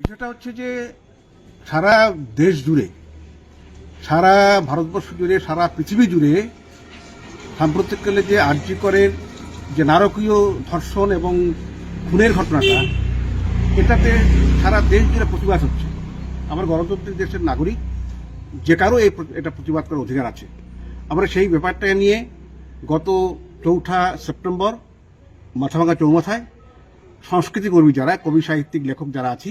বিষয়টা হচ্ছে যে সারা দেশ জুড়ে, সারা ভারতবর্ষ জুড়ে, সারা পৃথিবী জুড়ে সাম্প্রতিককালে যে আর্যিকরের যে নারকীয় ধর্ষণ এবং খুনের ঘটনাটা, এটাতে সারা দেশ জুড়ে প্রতিবাদ হচ্ছে। আমার গণতান্ত্রিক দেশের নাগরিক, যে কারও এই এটা প্রতিবাদ করার অধিকার আছে। আমরা সেই ব্যাপারটা নিয়ে গত চৌঠা সেপ্টেম্বর মাথাভাঙা চৌমাথায় সংস্কৃতি কর্মী যারা, কবি, সাহিত্যিক, লেখক যারা আছি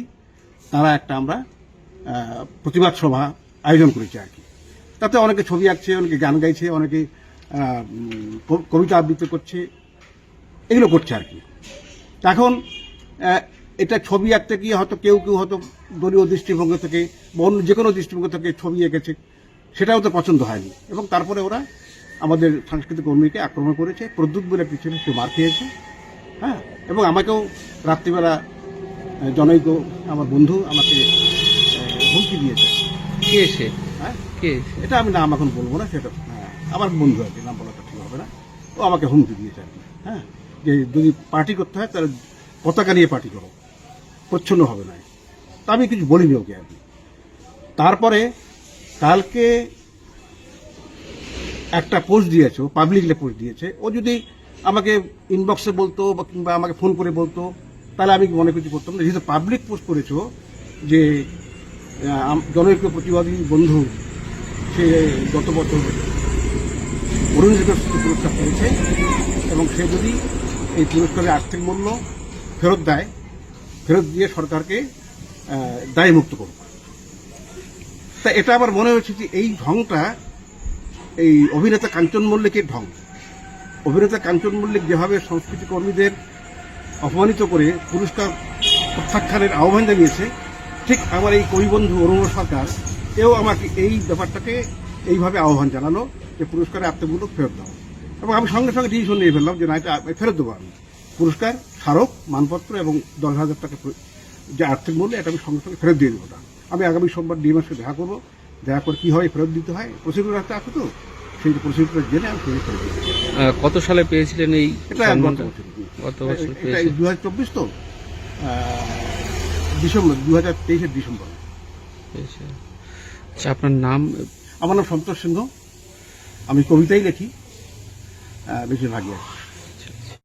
তারা একটা আমরা প্রতিবাদ সভা আয়োজন করেছি আর কি। তাতে অনেকে ছবি আঁকছে, অনেকে গান গাইছে, অনেকে কবিতা আবৃত্তি করছে, এগুলো করছে আর কি। এখন এটা ছবি আঁকতে গিয়ে হয়তো কেউ কেউ হয়তো দলীয় দৃষ্টিভঙ্গি থেকে বা অন্য যে কোনো দৃষ্টিভঙ্গি থেকে ছবি এঁকেছে, সেটাও তো পছন্দ হয়নি। এবং তারপরে ওরা আমাদের সাংস্কৃতিক কর্মীকে আক্রমণ করেছে। প্রদ্যুৎ বলে ছেলে, সে মার খেয়েছে হ্যাঁ? এবং আমাকেও রাত্রিবেলা জনৈক আমার বন্ধু আমাকে হুমকি দিয়েছে। কে সে? হ্যাঁ? কে এটা আমি নাম এখন বলব না সেটা হ্যাঁ, আমার বন্ধু আর কি নাম বলাটা ঠিক হবে না। ও আমাকে হুমকি দিয়েছে আর কি হ্যাঁ। যে যদি পার্টি করতে হয় তাহলে পতাকা নিয়ে পার্টি করো। প্রচ্ছন্ন হবে না। তা আমি কিছু বলিনি ওকে আর কি। তারপরে কালকে একটা পোস্ট দিয়েছে পাবলিকলে পোস্ট দিয়েছে। ও যদি আমাকে ইনবক্সে বলতো বা কিংবা আমাকে ফোন করে বলতো তাহলে আমি মনে কিছু করতাম না। যেহেতু পাবলিক পোস্ট করেছ যে আহ, আম- জনৈক প্রতিবাদী বন্ধু সে গত বছর অরুণজিত পুরস্কার পেয়েছে এবং সে যদি এই পুরস্কারের আর্থিক মূল্য ফেরত দেয় ফেরত দিয়ে সরকারকে দায়মুক্ত করবে তা এটা আমার মনে হয়েছে যে এই ঢংটা এই অভিনেতা কাঞ্চন মল্লিকের ঢং। অভিনেতা কাঞ্চন মল্লিক যেভাবে সংস্কৃতি কর্মীদের অপমানিত করে পুরস্কার প্রত্যাখ্যানের আহ্বান জানিয়েছে। ঠিক আমার এই কবিবন্ধু অরুণ সরকার এও আমাকে এই ব্যাপারটাকে এইভাবে আহ্বান জানালো যে পুরস্কারে আত্মগুলো ফেরত দাও। এবং আমি সঙ্গে সঙ্গে ডিসিশন নিয়ে ফেললাম যে না এটা ফেরত দেবো আমি। পুরস্কার স্মারক মানপত্র এবং দশ হাজার টাকা যে আর্থিক মূল্য এটা আমি সঙ্গে সঙ্গে ফেরত দিয়ে দেবো না আমি আগামী সোমবার ডিএমের সাথে দেখা করব। দেখা করে কীভাবে ফেরত দিতে হয় প্রসিডিউর একটা আছে তো? সেই প্রসিডিউর জেনে আমি ফেরত। কত সালে পেয়েছিলেন এই এটা গত বছর এটা পেয়েছে। দু হাজার চব্বিশ তো? ডিসেম্বর দু হাজার তেইশের ডিসেম্বর। পেয়েছে। আচ্ছা আপনার নাম? আমার নাম সন্তোষ সিংহ। আমি কবিতাই লিখি। বেশিরভাগই।